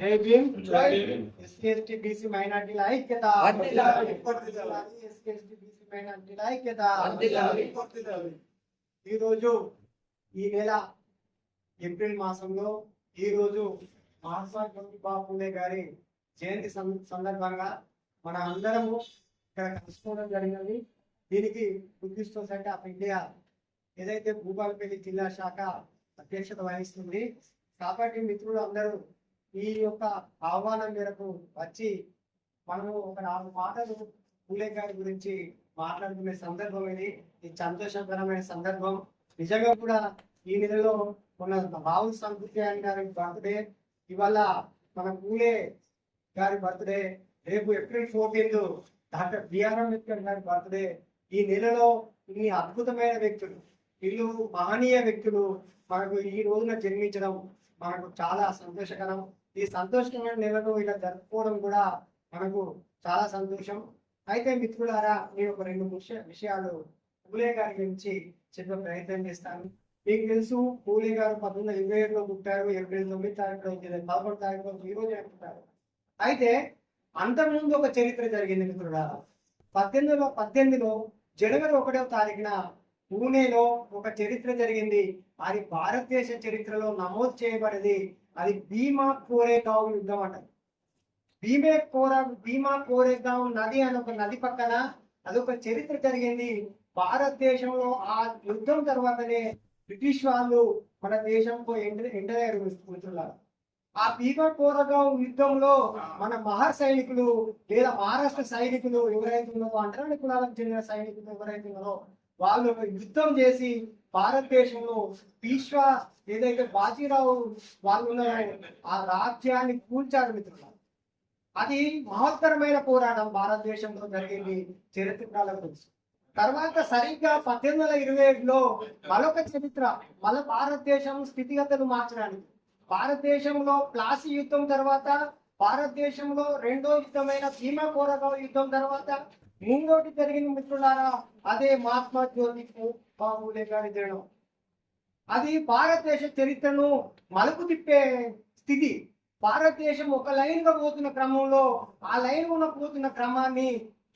జై భీమ్ జై Bhim. SC ST BC మైనార్టీల ఐక్యత వర్ధిల్లాలి. ఎస్సీ ఎస్టీ బీసీ మైనార్టీల ఐక్యత వర్ధిల్లాలి. ఈ రోజు ఈ నెల ఏప్రిల్ మాసంలో ఈ రోజు మహాత్మా జ్యోతిబా పూలే గారి జయంతి సందర్భంగా మన అందరము ఇక్కడ కలుసుకోవడం జరిగింది దీనికి బుద్ధిస్ట్ సొసైటీ ఆఫ్ ఇండియా ఏదైతే భూపాలపల్లి జిల్లా శాఖ అధ్యక్షత వహిస్తుంది కాబట్టి మిత్రులు అందరూ ఈ యొక్క ఆహ్వానం మేరకు వచ్చి మనము ఒక నాలుగు మాటలు పూలే గారి గురించి మాట్లాడుకునే సందర్భం ఇది. ఇది సంతోషకరమైన సందర్భం. నిజంగా కూడా ఈ నెలలో మన రాహుల్ సంకృత్యాన్ గారి బర్త్డే. ఇవాళ మన పూలే గారి బర్త్డే. రేపు April fourteenth doctor BR Ambedkar గారి బర్త్డే. ఈ నెలలో ఇన్ని అద్భుతమైన వ్యక్తులు వీళ్ళు మహనీయ వ్యక్తులు మనకు ఈ రోజున జన్మించడం మనకు చాలా సంతోషకరం. ఈ సంతోషంగా నెలను ఇలా జరుపుకోవడం కూడా మనకు చాలా సంతోషం. అయితే మిత్రులారా నేను ఒక రెండు విషయ విషయాలు పూలే గారి గురించి చెప్పే ప్రయత్నం చేస్తాను. మీకు తెలుసు పూలే గారు పంతొమ్మిది వందల ఇరవై ఏడులో పుట్టారు ఏప్రిల్ తొమ్మిది తారీఖులో పదకొండు తారీఖులో ఈ రోజు పుట్టారు. అయితే అంతకుముందు ఒక చరిత్ర జరిగింది మిత్రులారా. పద్దెనిమిదిలో పద్దెనిమిదిలో జనవరి ఒకటవ తారీఖున పూణేలో ఒక చరిత్ర జరిగింది. అది భారతదేశ చరిత్రలో నమోదు చేయబడింది. అది భీమా కోరేగావ్ యుద్ధం అంట భీమే కోర భీమా కోరేగావ్ నది అని ఒక నది పక్కన అదొక చరిత్ర జరిగింది. భారతదేశంలో ఆ యుద్ధం తర్వాతనే బ్రిటిష్ వాళ్ళు మన దేశంలో ఎంటర్ ఎంటర్ అయ్యారు. మిత్రులారా ఆ భీమా కోరగావ్ యుద్ధంలో మన మహా సైనికులు లేదా మహారాష్ట్ర సైనికులు ఎవరైతే ఉన్నారో అంటరాని కులాలకు చెందిన సైనికులు ఎవరైతే ఉన్నారో వాళ్ళు యుద్ధం చేసి భారతదేశంలో పీష్వా ఏదైతే బాజీరావు వాళ్ళు ఉన్నారో ఆ రాజ్యాన్ని కూల్చారు మిత్రులు అది మహత్తరమైన పోరాటం భారతదేశంలో జరిగింది చరిత్రకాలకు తెలుసు. తర్వాత సరిగ్గా పద్దెనిమిది వందల ఇరవై ఏడులో మరొక చరిత్ర మన భారతదేశం స్థితిగతులు మార్చడానికి. భారతదేశంలో ప్లాసీ యుద్ధం తర్వాత భారతదేశంలో రెండో యుద్ధమైన భీమా కోరగావ్ యుద్ధం తర్వాత మీతోటి జరిగిన మిత్రులారా అదే మహాత్మా జ్యోతి బాబులే గారి జనం అది భారతదేశ చరిత్రను మలుపు తిప్పే స్థితి. భారతదేశం ఒక లైన్గా పోతున్న క్రమంలో ఆ లైన్ ఉన్న పోతున్న క్రమాన్ని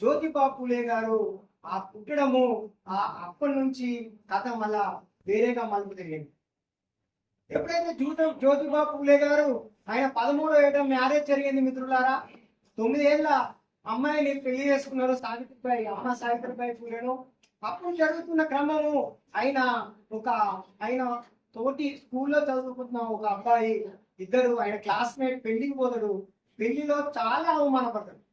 జ్యోతిబా పూలే గారు ఆ పుట్టడము ఆ అప్పటి నుంచి కథ మళ్ళా వేరేగా మలుపు తిరిగింది. ఎప్పుడైతే జ్యోతి జ్యోతిబా పూలే గారు ఆయన పదమూడో ఏట మ్యారేజ్ జరిగింది మిత్రులారా తొమ్మిదేళ్ళ అమ్మాయిని పెళ్ళి చేసుకున్నారు సావిత్రిబాయి అమ్మ సావిత్రిబాయి పూలేను అప్పుడు జరుగుతున్న క్రమము ఆయన ఒక ఆయన తోటి స్కూల్లో చదువుకుంటున్న ఒక అబ్బాయి ఇద్దరు ఆయన క్లాస్మేట్ పెళ్ళికి పోతాడు. పెళ్ళిలో చాలా అవమానపడతాడు.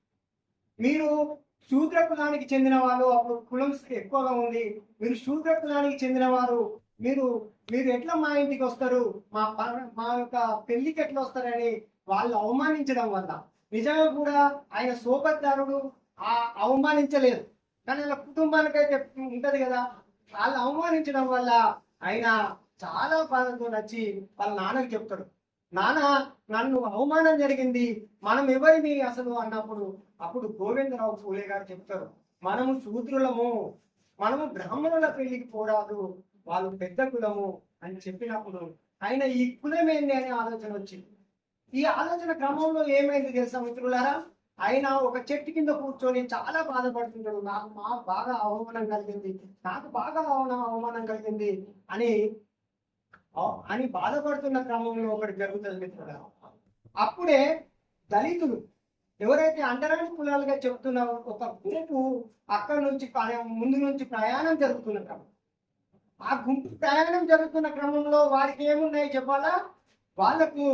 మీరు శూద్ర కులానికి చెందిన వాళ్ళు అప్పుడు కులం ఎక్కువగా ఉంది. మీరు శూద్ర కులానికి చెందిన వారు మీరు మీరు ఎట్లా మా ఇంటికి వస్తారు? మా ప- మా యొక్క పెళ్ళికి ఎట్లా వస్తారని వాళ్ళు అవమానించడం వల్ల. నిజంగా కూడా ఆయన సోపత్దారుడు ఆ అవమానించలేదు. కానీ వాళ్ళ కుటుంబానికైతే ఉంటది కదా వాళ్ళు అవమానించడం వల్ల ఆయన చాలా బాధతో నచ్చి వాళ్ళ నాన్నకి చెప్తాడు. నాన్న నన్ను అవమానం జరిగింది. మనం ఎవరిని అసలు అన్నప్పుడు? అప్పుడు గోవిందరావు పూలే గారు చెప్తారు. మనము శూద్రులము. మనము బ్రాహ్మణుల పెళ్ళికి పోరాదు. వాళ్ళు పెద్ద కులము అని చెప్పినప్పుడు ఆయన ఈ కులం ఏంది అనే ఆలోచన వచ్చింది. ఈ ఆలోచన క్రమంలో ఏమైంది తెలుసా మిత్రులారా? ఆయన ఒక చెట్టు కింద కూర్చొని చాలా బాధపడుతుంటాడు. నాకు మా బాగా అవమానం కలిగింది. నాకు బాగా అవమానం అవమానం కలిగింది అని అని బాధపడుతున్న క్రమంలో ఒకటి జరుగుతుంది మిత్రులారా. అప్పుడే దళితులు ఎవరైతే అండరాని కులాలుగా చెబుతున్న ఒక గుంపు అక్కడ నుంచి ముందు నుంచి ప్రయాణం జరుగుతున్న క్రమం. ఆ గుంపు ప్రయాణం జరుగుతున్న క్రమంలో వారికి ఏమున్నాయి చెప్పాలా? వాళ్ళకు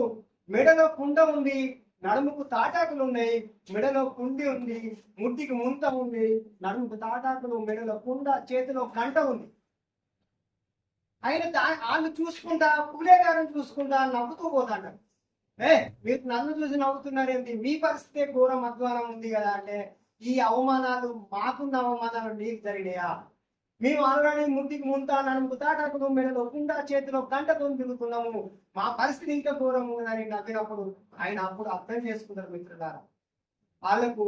మెడలో కుండ ఉంది నడుముకు తాటాకులు ఉన్నాయి మెడలో కుండి ఉంది ముడ్డికి ముంత ఉంది నడుముకు తాటాకులు మెడలో కుండ చేతిలో కంట ఉంది. ఆయన వాళ్ళు చూసుకుంటా పూలే గారిని చూసుకుంటా నవ్వుతూ పోతాడు. ఏ మీరు నన్ను చూసి నవ్వుతున్నారేంటి మీ పరిస్థితి ఘోరం అధ్వానం ఉంది కదా అంటే ఈ అవమానాలు మాకున్న అవమానాలు నీకు జరిగినాయా? మేము ఆల్రెడీ ముట్టికి ముంతా నడుముకు తాటాకులు మెడలో కుండ చేతిలో గంటతో తిరుగుతున్నాము. మా పరిస్థితి ఇంకా ఘోరము అని నవ్వినప్పుడు ఆయన అప్పుడు అర్థం చేసుకున్నారు మిత్రులారా. వాళ్ళకు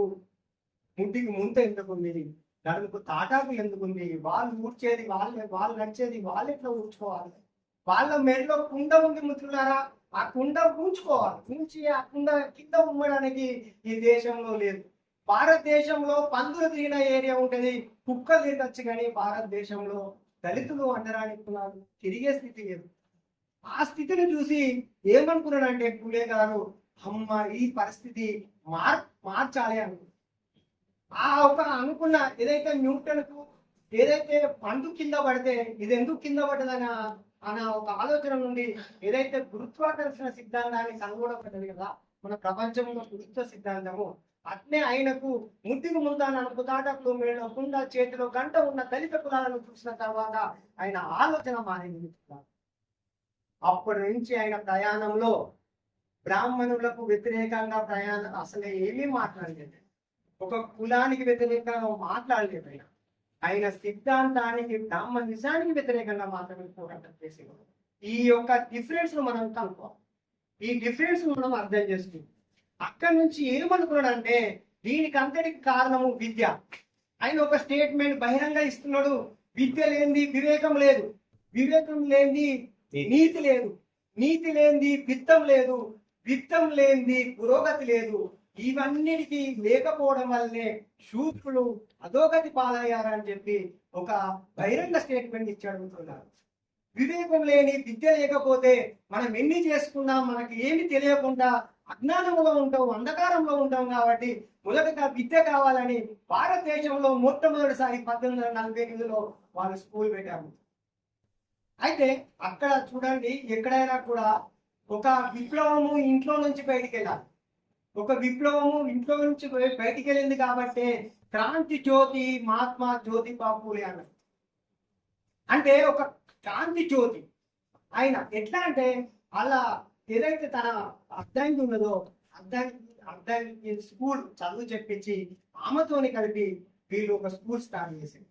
ముట్టికి ముంత ఎందుకుంది నడుముకు తాటాకు ఎందుకుంది వాళ్ళు ఊడ్చేది వాళ్ళే వాళ్ళు నడిచేది వాళ్ళు ఎట్లా ఊడ్చుకోవాలి? వాళ్ళ మెడలో కుండ ఉంది మిత్రులారా. ఆ కుండ ఉంచుకోవాలి ఉంచి ఆ కుండ కింద ఉమ్మడానికి ఈ దేశంలో లేదు. భారతదేశంలో పందులు తిరిగిన ఏరియా ఉంటుంది. కుక్కలు తినొచ్చు కానీ భారతదేశంలో దళితులు అండరానికి తిరిగే స్థితి లేదు. ఆ స్థితిని చూసి ఏమనుకున్నాడంటే పులే గారు అమ్మ ఈ పరిస్థితి మార్ మార్చాలి అని ఆ ఒక అనుకున్న ఏదైతే న్యూటన్కు ఏదైతే పండు కింద పడితే ఇది ఎందుకు కింద పడ్డదని అన్న ఒక ఆలోచన నుండి ఏదైతే గురుత్వాకర్షణ సిద్ధాంతాన్ని కనుగొనబడ్డది కదా మన ప్రపంచంలో గురుత్వ సిద్ధాంతము అట్నే ఆయనకు ముద్దుకు ముందాన అనుకుతాటకులు మేడ చేతిలో గంట ఉన్న దళిత కులాలను చూసిన తర్వాత ఆయన ఆలోచన మారింది అప్పటి నుంచి ఆయన ప్రయాణంలో బ్రాహ్మణులకు వ్యతిరేకంగా ప్రయాణం అసలు ఏమీ మాట్లాడలేదు. ఒక కులానికి వ్యతిరేకంగా మాట్లాడలేదు ఆయన. ఆయన సిద్ధాంతానికి బ్రాహ్మణిజానికి వ్యతిరేకంగా మాత్రమే పోరాటం చేసేవాడు. ఈ యొక్క డిఫరెన్స్ను మనం కనుక్కోవాలి. ఈ డిఫరెన్స్ మనం అర్థం చేసుకుంటాం అక్కడి నుంచి ఏమనుకున్నాడంటే దీనికి అంతటికి కారణము విద్య. ఆయన ఒక స్టేట్మెంట్ బహిరంగ ఇస్తున్నాడు. విద్య లేనిది వివేకం లేదు. వివేకం లేనిది నీతి. లేదు. నీతి లేనిది విత్తం లేదు. విత్తం లేనిది పురోగతి లేదు. ఇవన్నిటికీ లేకపోవడం వల్లనే శూద్రులు అధోగతి పాలయ్యారని చెప్పి ఒక బహిరంగ స్టేట్మెంట్ ఇచ్చి అడుగుతున్నారు. వివేకం లేని విద్య లేకపోతే మనం ఎన్ని చేసుకున్నా మనకి ఏమి తెలియకుండా అజ్ఞానంలో ఉంటాం అంధకారంలో ఉంటాం కాబట్టి మొదటగా విద్య కావాలని భారతదేశంలో మొట్టమొదటిసారి పద్దెనిమిది వందల నలభై ఎనిమిదిలో వాళ్ళు స్కూల్ పెట్టారు. అయితే అక్కడ చూడండి ఎక్కడైనా కూడా ఒక విప్లవము ఇంట్లో నుంచి బయటికి వెళ్ళాలి. ఒక విప్లవము ఇంట్లో నుంచి బయటికి వెళ్ళింది కాబట్టి క్రాంతి జ్యోతి మహాత్మా జ్యోతి బాపులే అన్నారు. అంటే ఒక క్రాంతి జ్యోతి. ఆయన ఎట్లా అంటే అలా ఏదైతే తన అర్థానికి ఉన్నదో అర్థానికి అర్థానికి స్కూల్ చదువు చెప్పించి ఆమెతోని కలిపి వీళ్ళు ఒక స్కూల్ స్టార్ట్ చేసింది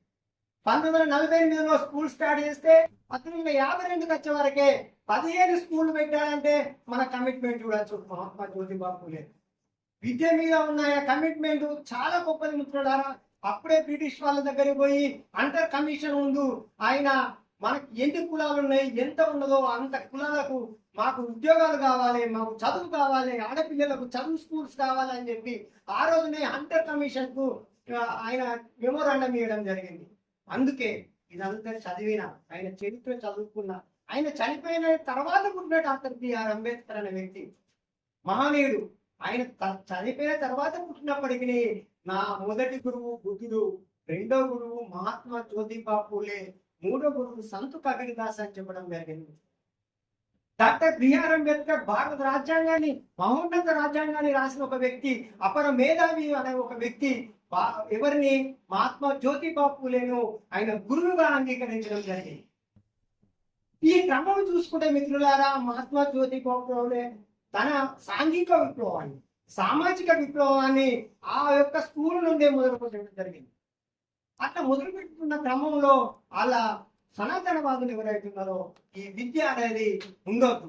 పంతొమ్మిది వందల నలభై ఎనిమిదిలో స్కూల్ స్టార్ట్ చేస్తే పంతొమ్మిది వందల యాభై రెండుకి వచ్చే వరకే పదిహేను స్కూల్ పెట్టారంటే మన కమిట్మెంట్ చూడొచ్చు మహాత్మా జ్యోతిబాబు లేదు విద్య మీద ఉన్న కమిట్మెంట్ చాలా గొప్పది మిత్రులారా. అప్పుడే బ్రిటిష్ వాళ్ళ దగ్గరికి పోయి అంటర్ కమిషన్ ముందు ఆయన మనకి ఎన్ని కులాలు ఉన్నాయి ఎంత ఉన్నదో అంత కులాలకు మాకు ఉద్యోగాలు కావాలి మాకు చదువు కావాలి ఆడపిల్లలకు చదువు స్కూల్స్ కావాలి అని చెప్పి ఆ రోజునే హంటర్ కమిషన్కు ఆయన మెమోరాండం ఇవ్వడం జరిగింది. అందుకే ఇదంతా చదివిన ఆయన చరిత్ర చదువుకున్న ఆయన చనిపోయిన తర్వాత పుట్టిన డాక్టర్ బిఆర్ అంబేద్కర్ అనే వ్యక్తి. మహానీయుడు. ఆయన చనిపోయిన తర్వాత పుట్టినప్పటికీ నా మొదటి గురువు బుద్ధుడు రెండో గురువు మహాత్మా జ్యోతిబా పూలే మూడో గురువు సంతు కబీర్దాస్ అని చెప్పడం జరిగింది. డాక్టర్ బిఆర్ అంబేద్కర్ భారత రాజ్యాంగాన్ని మహోన్నత రాజ్యాంగాన్ని రాసిన ఒక వ్యక్తి అపర మేధావి అనే ఒక వ్యక్తి ఎవరిని? మహాత్మా జ్యోతిబా పూలేను ఆయన గురువుగా అంగీకరించడం జరిగింది. ఈ క్రమం చూసుకుంటే మిత్రులారా మహాత్మా జ్యోతిబా పూలే తన సాంఘిక విప్లవాన్ని సామాజిక విప్లవాన్ని ఆ యొక్క స్కూల్ నుండే మొదలుపెట్టడం జరిగింది. అట్లా మొదలు పెట్టుకున్న క్రమంలో అలా సనాతనవాదులు ఎవరైతే ఉన్నారో ఈ విద్య అనేది ఉండొద్దు.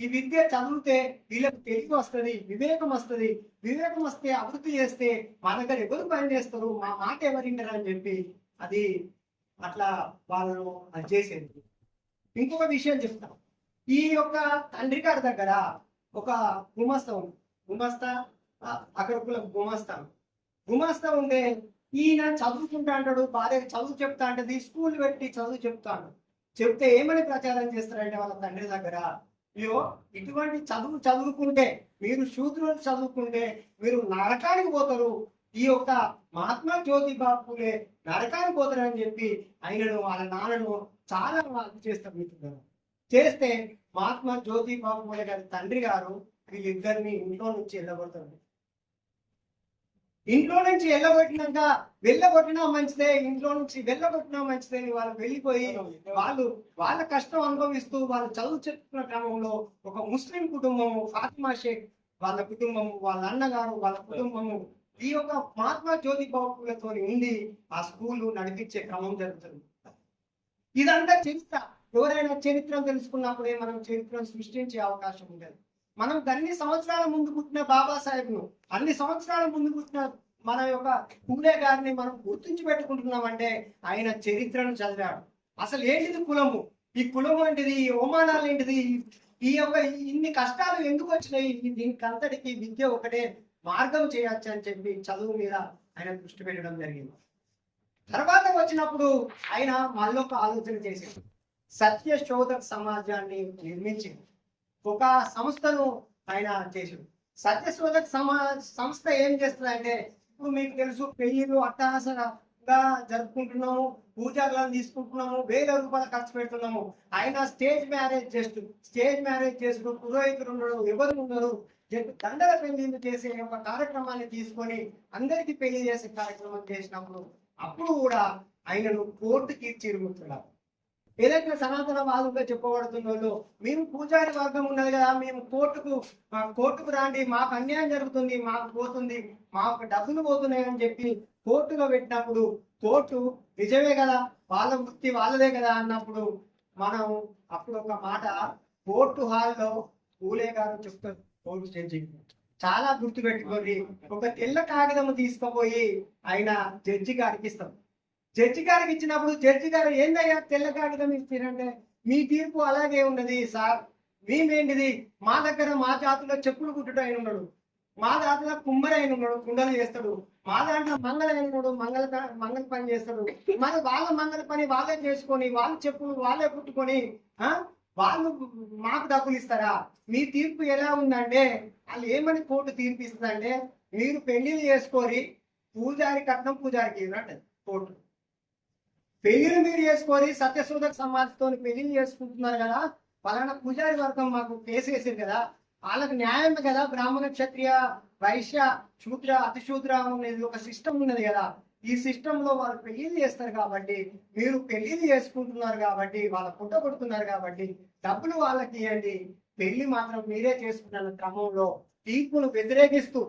ఈ విద్య చదివితే వీళ్ళకి తెలివి వస్తుంది వివేకం వస్తుంది. వివేకం వస్తే అభివృద్ధి చేస్తే మా దగ్గర ఎవరు పని చేస్తారు? మా మాట ఎవరింటారు అని చెప్పి అది అట్లా వాళ్ళు అది చేసేది. ఇంకొక విషయం చెప్తాం. ఈ యొక్క తండ్రి గారి దగ్గర ఒక గుమస్తా ఉంది. గుమస్తా అక్కడ ఒక గుమస్తా. గుమస్తా ఉండే ఈయన చదువుకుంటా అంటాడు భార్య చదువు చెప్తా అంటది స్కూల్ పెట్టి చదువు చెప్తాడు చెప్తే ఏమని ప్రచారం చేస్తారంటే వాళ్ళ తండ్రి దగ్గర? అయ్యో ఇటువంటి చదువు చదువుకుంటే మీరు శూద్రులు చదువుకుంటే మీరు నరకానికి పోతారు. ఈ యొక్క మహాత్మా జ్యోతి బాపులే నరకానికి పోతారని చెప్పి ఆయనను వాళ్ళ నాన్నను చాలా వాళ్ళు చేస్తారు మిత్రులు చేస్తే మహాత్మా జ్యోతి బాపులే గారి తండ్రి గారు వీళ్ళిద్దరిని ఇంట్లో నుంచి వెళ్ళగొడతారు ఇంట్లో నుంచి వెళ్ళగొట్టినాక వెళ్ళగొట్టినా మంచిదే ఇంట్లో నుంచి వెళ్ళగొట్టినా మంచిదే అని వాళ్ళు వెళ్ళిపోయి వాళ్ళు వాళ్ళ కష్టం అనుభవిస్తూ వాళ్ళు చదువు చెప్తున్న క్రమంలో ఒక ముస్లిం కుటుంబము ఫాతిమా షేక్ వాళ్ళ కుటుంబము వాళ్ళ అన్నగారు వాళ్ళ కుటుంబము ఈ యొక్క మహాత్మా జ్యోతి బాబులతో ఉండి ఆ స్కూల్ నడిపించే క్రమం జరుగుతుంది. ఇదంతా చరిత్ర. ఎవరైనా చరిత్ర తెలుసుకున్నప్పుడే మనం చరిత్రను సృష్టించే అవకాశం ఉండదు. మనం అన్ని సంవత్సరాల ముందు పుట్టిన బాబాసాహెబ్ను అన్ని సంవత్సరాల ముందు పుట్టిన మన యొక్క పూలే గారిని మనం గుర్తించి పెట్టుకుంటున్నామంటే ఆయన చరిత్రను చదివాడు. అసలు ఏంటిది కులము? ఈ కులం ఏంటిది? ఈ అవమానాలు ఏంటిది? ఈ యొక్క ఇన్ని కష్టాలు ఎందుకు వచ్చినాయి? దీనికి అంతటికి విద్య ఒకటే మార్గం చేయొచ్చు అని చెప్పి చదువు మీద ఆయన దృష్టి పెట్టడం జరిగింది. తర్వాత వచ్చినప్పుడు ఆయన మళ్ళొక ఆలోచన చేశాడు. సత్య శోధక సమాజాన్ని నిర్మించింది ఒక సంస్థను ఆయన చేశాడు. సత్య శోధక సమా సంస్థ ఏం చేస్తుందంటే ఇప్పుడు మీకు తెలుసు పెళ్ళిలు అట్టహాసంగా జరుపుకుంటున్నాము పూజలను తీసుకుంటున్నాము వేల రూపాయలు ఖర్చు పెడుతున్నాము. ఆయన స్టేజ్ మ్యారేజ్ చేస్తూ స్టేజ్ మ్యారేజ్ చేస్తూ పురోహితులు ఉండరు ఎవరు ఉండరు. దండల పెళ్ళిళ్ళు చేసే ఒక కార్యక్రమాన్ని తీసుకొని అందరికీ పెళ్ళి చేసే కార్యక్రమం చేసినప్పుడు అప్పుడు కూడా ఆయనను కోర్టుకి చిరుగుతున్నారు ఏదైతే సనాతన వాదులుగా చెప్పబడుతున్న వాళ్ళు మేము పూజారి వర్గం ఉన్నది కదా మేము కోర్టుకు కోర్టుకు రాండి మాకు అన్యాయం జరుగుతుంది మాకు పోతుంది మాకు డబ్బులు పోతున్నాయి అని చెప్పి కోర్టులో పెట్టినప్పుడు కోర్టు నిజమే కదా వాళ్ళ వృత్తి వాళ్ళదే కదా అన్నప్పుడు మనం అప్పుడు ఒక మాట కోర్టు హాల్లో పూలే గారు చెప్తారు కోర్టు స్టేజీ చాలా గుర్తు పెట్టుకొని ఒక తెల్ల కాగితం తీసుకుపోయి ఆయన జడ్జి గారికి ఇస్తాం. జడ్జి గారికి ఇచ్చినప్పుడు జడ్జి గారు ఏందయ్యా తెల్ల కాగితం ఇస్తారంటే మీ తీర్పు అలాగే ఉన్నది సార్. మేమేంటిది? మా దగ్గర మా జాతిలో చెప్పులు కుట్టుట అయిన ఉన్నాడు. మా జాతిలో కుమ్మరైన అయిన ఉన్నాడు కుండలు చేస్తాడు. మా దాంట్లో మంగళ అయిన ఉన్నాడు మంగళ మంగళ పని చేస్తాడు. మరి వాళ్ళ మంగళ పని వాళ్ళే చేసుకొని వాళ్ళ చెప్పులు వాళ్ళే కుట్టుకొని ఆ? వాళ్ళు మాకు డబ్బులు ఇస్తారా? మీ తీర్పు ఎలా ఉందంటే వాళ్ళు ఏమని కోర్టు తీర్పు ఇస్తుందంటే మీరు పెళ్ళిళ్ళు చేసుకోరి పూజారి కట్నం పూజారికి ఇవ్వరంట కోర్టు. పెళ్ళిని మీరు చేసుకొని సత్యశోధక సమాజంతో పెళ్ళిని చేసుకుంటున్నారు కదా పలానా పూజారి వర్గం మాకు కేసు వేసింది కదా వాళ్ళకి న్యాయం కదా బ్రాహ్మణ క్షత్రియ వైశ్య శూద్ర అతిశూద్ర అనేది ఒక సిస్టమ్ ఉన్నది కదా. ఈ సిస్టమ్లో వాళ్ళు పెళ్ళిళ్ళు చేస్తారు కాబట్టి మీరు పెళ్ళిళ్ళు చేసుకుంటున్నారు కాబట్టి వాళ్ళ పుట్ట కొడుతున్నారు కాబట్టి డబ్బులు వాళ్ళకి ఇవ్వండి. పెళ్ళి మాత్రం మీరే చేసుకున్న క్రమంలో తీర్పును వ్యతిరేకిస్తూ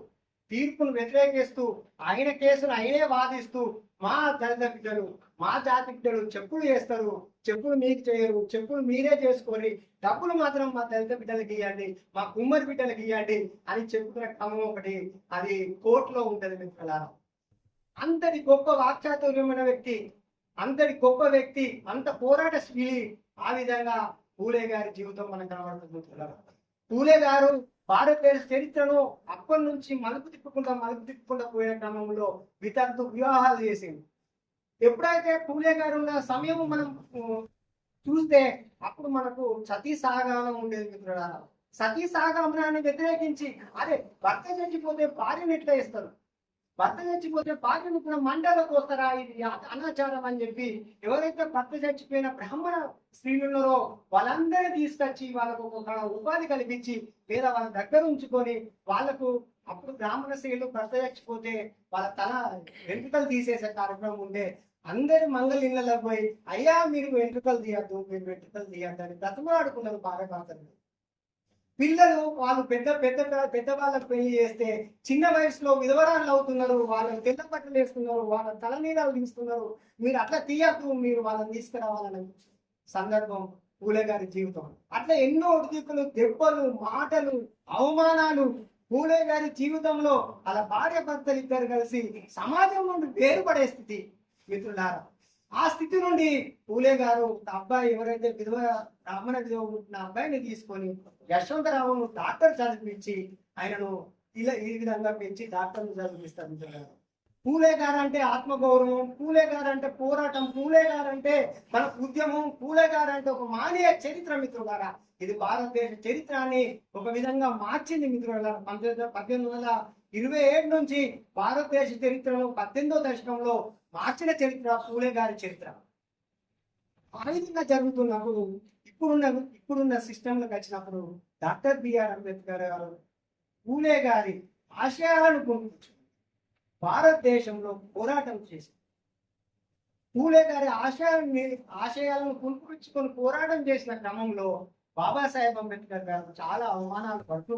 తీర్పును వ్యతిరేకిస్తూ ఆయన కేసును ఆయనే వాదిస్తూ మా దళిత బిడ్డలు మా జాతికి చెప్పులు చేస్తారు చెప్పులు మీకు చేయరు చెప్పులు మీరే చేసుకొని డబ్బులు మాత్రం మా దళిత బిడ్డలకి ఇవ్వండి మా కుమ్మరి బిడ్డలకి ఇవ్వండి అని చెప్పుకునే క్రమం ఒకటి అది కోర్టులో ఉంటది మిత్రులారా. అంతటి గొప్ప వాక్చాతుర్యమైన వ్యక్తి అంతటి గొప్ప వ్యక్తి అంత పోరాట శీలి ఆ విధంగా పూలే గారి జీవితం మనకు కనబడుతుంది మిత్రులారా. పూలే గారు భారతదేశ చరిత్రను అప్పటి నుంచి మలుపు తిప్పకుండా మలుపు తిప్పకుండా పోయిన క్రమంలో వితంతు వివాహాలు చేసింది ఎప్పుడైతే పూలే గారు ఉన్న సమయం మనం చూస్తే అప్పుడు మనకు సతీ సహగానం ఉండేది మిత్రుడారా సతీ సహగమనాన్ని వ్యతిరేకించి అరే భర్త చచ్చిపోతే భార్యను ఎట్లా ఇస్తారు భర్త చచ్చిపోతే భార్యను కూడా మండలకు వస్తారా ఇది అనాచారం అని చెప్పి ఎవరైతే భర్త చచ్చిపోయిన బ్రాహ్మణ స్త్రీలు ఉన్నారో వాళ్ళందరినీ తీసుకొచ్చి వాళ్ళకు ఒక ఉపాధి కల్పించి లేదా వాళ్ళ దగ్గర ఉంచుకొని వాళ్ళకు అప్పుడు బ్రాహ్మణ స్త్రీలు భర్త చచ్చిపోతే వాళ్ళ తల వెంట్రుకలు తీసేసే కార్యక్రమం ఉండే అందరి మంగళ ఇళ్ళలో పోయి అయ్యా మీరు వెంట్రుకలు తీయద్దు మీరు వెంట్రుకలు తీయద్దు అని బ్రతమాడుకున్నారు భార్య భర్తలు పిల్లలు వాళ్ళు పెద్ద పెద్ద పెద్ద వాళ్ళకు పెళ్ళి చేస్తే చిన్న వయసులో విధవరాలు అవుతున్నారు వాళ్ళని తెల్ల బట్టలు వేస్తున్నారు వాళ్ళ తలనీలాలు తీస్తున్నారు. మీరు అట్లా తీయద్దు మీరు వాళ్ళని తీసుకురావాలని సందర్భం పూలే గారి జీవితం. అట్లా ఎన్నో ఒడిదిక్కులు దెబ్బలు మాటలు అవమానాలు పూలే గారి జీవితంలో అలా భార్య భర్తలు ఇద్దరు కలిసి సమాజం నుండి వేరుపడే స్థితి. మిత్రులారా ఆ స్థితి నుండి పూలే గారు అబ్బాయి ఎవరైతే విధవ బ్రాహ్మణ విధవ అబ్బాయిని తీసుకొని యశ్వంతరావును డాక్టర్ చదివించి ఆయనను ఇలా ఈ విధంగా పెంచి డాక్టర్ చదివిస్తారు మిత్రులారా. పూలే గారు అంటే ఆత్మగౌరవం పూలే గారు అంటే పోరాటం పూలే గారు అంటే మన ఉద్యమం పూలే గారు అంటే ఒక మానీయ చరిత్ర మిత్రులారా. ఇది భారతదేశ చరిత్రాన్ని ఒక విధంగా మార్చింది మిత్రులారా. పంతొమ్మిది పద్దెనిమిది వందల ఇరవై ఏడు నుంచి భారతదేశ చరిత్రను పద్దెనిమిదో దశకంలో మార్చిన చరిత్ర పూలే గారి చరిత్ర. ఆ విధంగా జరుగుతున్నప్పుడు ఇప్పుడున్న ఇప్పుడున్న సిస్టంలోకి వచ్చినప్పుడు డాక్టర్ బిఆర్ అంబేద్కర్ గారు పూలే గారి ఆశయాలను పొందుతూ భారతదేశంలో పోరాటం చేసింది పూలే గారి ఆశయాలని ఆశయాలను పుంపుకుచ్చుకొని పోరాటం చేసిన క్రమంలో బాబాసాహెబ్ అంబేద్కర్ గారు చాలా అవమానాలు పడుతూ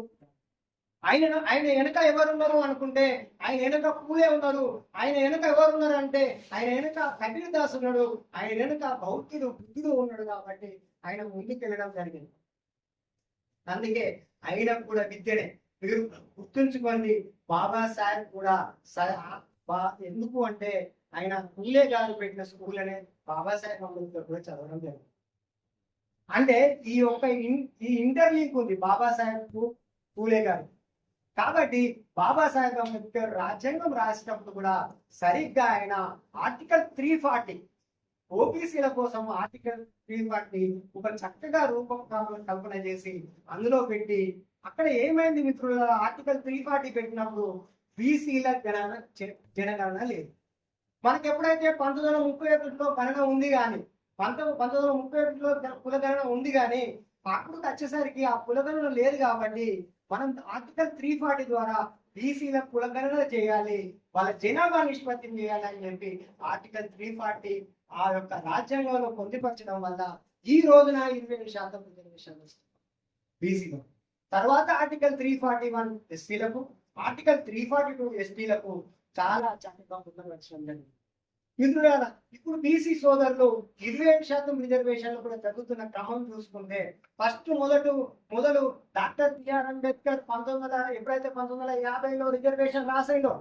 ఆయన ఆయన వెనక ఎవరున్నారు అనుకుంటే ఆయన వెనక పూలే ఉన్నారు. ఆయన వెనక ఎవరున్నారు అంటే ఆయన వెనక కబీర్దాస్ ఉన్నాడు ఆయన వెనక భౌతిడు బుద్ధుడు ఉన్నాడు కాబట్టి ఆయన ముందుకెళ్ళడం జరిగింది. అందుకే ఆయన కూడా విద్యనే. మీరు గుర్తుంచుకోండి బాబా సాహెబ్ కూడా స- బా- ఎందుకు అంటే ఆయన పూలే గారు పెట్టిన స్కూల్ అనే బాబాసాహెబ్ అంబేద్కర్ కూడా చదవడం జరిగింది. అంటే ఈ యొక్క ఇన్- ఈ ఇంటర్లింక్ ఉంది బాబాసాహెబ్ పూలే గారు కాబట్టి బాబాసాహెబ్ అంబేద్కర్ రాజ్యాంగం రాసినప్పుడు కూడా సరిగ్గా ఆయన ఆర్టికల్ త్రీ ఫార్టీ ఓబీసీల కోసం ఆర్టికల్ త్రీ ఫార్టీ ఒక చక్కగా రూపం కల్పన చేసి అందులో పెట్టి అక్కడ ఏమైంది మిత్రుల ఆర్టికల్ త్రీ ఫార్టీ పెట్టినప్పుడు బీసీల జనగణన జ- జనగణన లేదు. మనకి ఎప్పుడైతే పంతొమ్మిది వందల ముప్పై ఒకటిలో గణన ఉంది కానీ పంతొమ్మిది పంతొమ్మిది వందల ముప్పై ఒకటిలో కులగణన ఉంది కానీ అప్పుడు వచ్చేసరికి ఆ కులగణన లేదు కాబట్టి మనం ఆర్టికల్ త్రీ ఫార్టీ ద్వారా బీసీల కులగణన చేయాలి వాళ్ళ జనాభా నిష్పత్తిని చేయాలి అని చెప్పి ఆర్టికల్ త్రీ ఫార్టీ ఆ యొక్క రాజ్యాంగంలో పొందుపరచడం వల్ల ఈ రోజున ఇరవై ఏడు శాతం రిజర్వేషన్ బీసీలో తర్వాత ఆర్టికల్ త్రీ ఫార్టీ వన్ ఎస్పీలకు ఆర్టికల్ త్రీ ఫార్టీ టూ ఎస్పీలకు చాలా చక్కగా పొందవలసిన జరిగింది ఇందులో ఇప్పుడు బీసీ సోదరులు ఇరవై ఏడు శాతం రిజర్వేషన్లు కూడా జరుగుతున్న క్రమం చూసుకుంటే ఫస్ట్ మొదట మొదలు డాక్టర్ బిఆర్ అంబేద్కర్ పంతొమ్మిది వందల ఎప్పుడైతే పంతొమ్మిది వందల యాభైలో రిజర్వేషన్ రాసిండో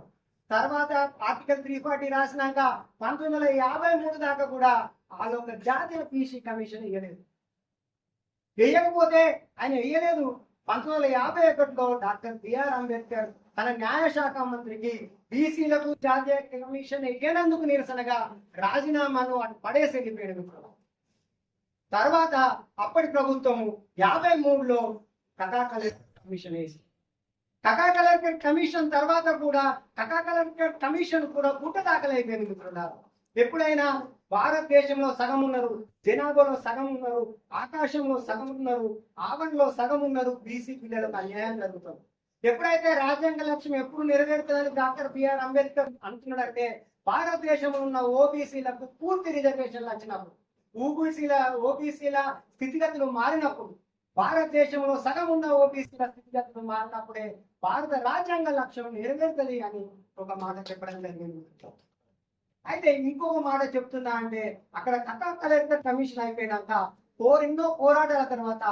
తర్వాత ఆర్టికల్ త్రీ ఫార్టీ రాసినాక పంతొమ్మిది వందల యాభై మూడు దాకా కూడా వాళ్ళు ఒక జాతీయ పీసీ కమిషన్ ఇవ్వలేదు వేయకపోతే ఆయన వేయలేదు పంతొమ్మిది వందల యాభై ఒకటిలో డాక్టర్ బిఆర్ అంబేద్కర్ తన న్యాయశాఖ మంత్రికి బీసీలకు జాతీయ కమిషన్ ఎగ్గనందుకు నిరసనగా రాజీనామాను అటు పడేసి వెళ్ళిపోయాడు తర్వాత అప్పటి ప్రభుత్వము యాభై మూడులో కథా కలెక్టర్ కమిషన్ వేసి కథా కలెక్టర్ కమిషన్ తర్వాత కూడా కథా కలెక్టర్ కమిషన్ కూడా గుట్ట దాఖలైపోయింది మిత్రులారా. ఎప్పుడైనా భారతదేశంలో సగం ఉన్నారు జనాభాలో సగం ఉన్నారు ఆకాశంలో సగం ఉన్నారు ఆవరణలో సగం ఉన్నారు బీసీ పిల్లలకు అన్యాయం జరుగుతుంది. ఎప్పుడైతే రాజ్యాంగ లక్ష్యం ఎప్పుడు నెరవేరుతుందని డాక్టర్ బిఆర్ అంబేద్కర్ అంటున్నాడంటే భారతదేశంలో ఉన్న ఓబీసీలకు పూర్తి రిజర్వేషన్లు వచ్చినప్పుడు ఓబీసీల ఓబీసీల స్థితిగతులు మారినప్పుడు భారతదేశంలో సగం ఉన్న ఓబీసీల స్థితిగతులు మారినప్పుడే భారత రాజ్యాంగ లక్ష్యం నెరవేరుతుంది అని ఒక మాట చెప్పడం జరిగింది. అయితే ఇంకొక మాట చెప్తున్నా అంటే అక్కడ కథా కలెక్టర్ కమిషన్ అయిపోయినాక ఎన్నో పోరాటాల తర్వాత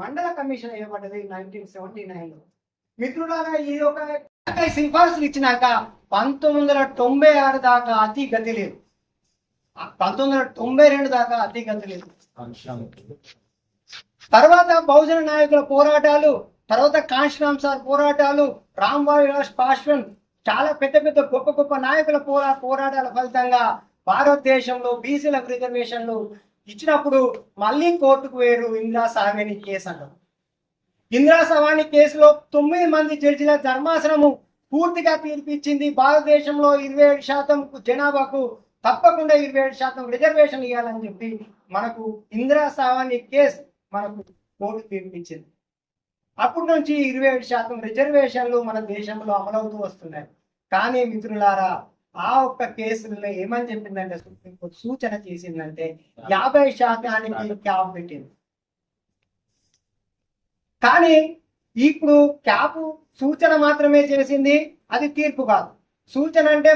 మండల కమిషన్ వేయబడ్డది నైన్టీన్ సెవెంటీ నైన్లో. మిత్రులారా ఈ యొక్క సిఫార్సులు ఇచ్చినాక పంతొమ్మిది వందల తొంభై ఆరు దాకా అతి గతి లేదు. పంతొమ్మిది వందల తొంభై రెండు దాకా అతి గతి లేదు. తర్వాత బహుజన నాయకుల పోరాటాలు తర్వాత కాంశీరామ్ సార్ పోరాటాలు రామ్ విలాస్ పాశ్వన్ చాలా పెద్ద పెద్ద గొప్ప గొప్ప నాయకుల పోరా పోరాటాల ఫలితంగా భారతదేశంలో బీసీలకు రిజర్వేషన్లు ఇచ్చినప్పుడు మళ్ళీ కోర్టుకు వేరు ఇందిరా సాగని కేసు అంటారు. ఇందిరా సవాణి కేసులో తొమ్మిది మంది జడ్జిల ధర్మాసనము పూర్తిగా తీర్పిచ్చింది భారతదేశంలో ఇరవై ఏడు శాతం జనాభాకు తప్పకుండా ఇరవై ఏడు శాతం రిజర్వేషన్ ఇవ్వాలని చెప్పి మనకు ఇందిరా సవాణి కేసు మనకు కోర్టు తీర్పిచ్చింది. అప్పటి నుంచి ఇరవై ఏడు శాతం రిజర్వేషన్లు మన దేశంలో అమలవుతూ వస్తున్నాయి. కానీ మిత్రులారా ఆ ఒక్క కేసుల్లో ఏమని చెప్పిందంటే సుప్రీంకోర్టు సూచన చేసిందంటే యాభై శాతానికి క్యాప్ పెట్టింది. కానీ ఇప్పుడు క్యాప్ సూచన మాత్రమే చేసింది అది తీర్పు కాదు. సూచన అంటే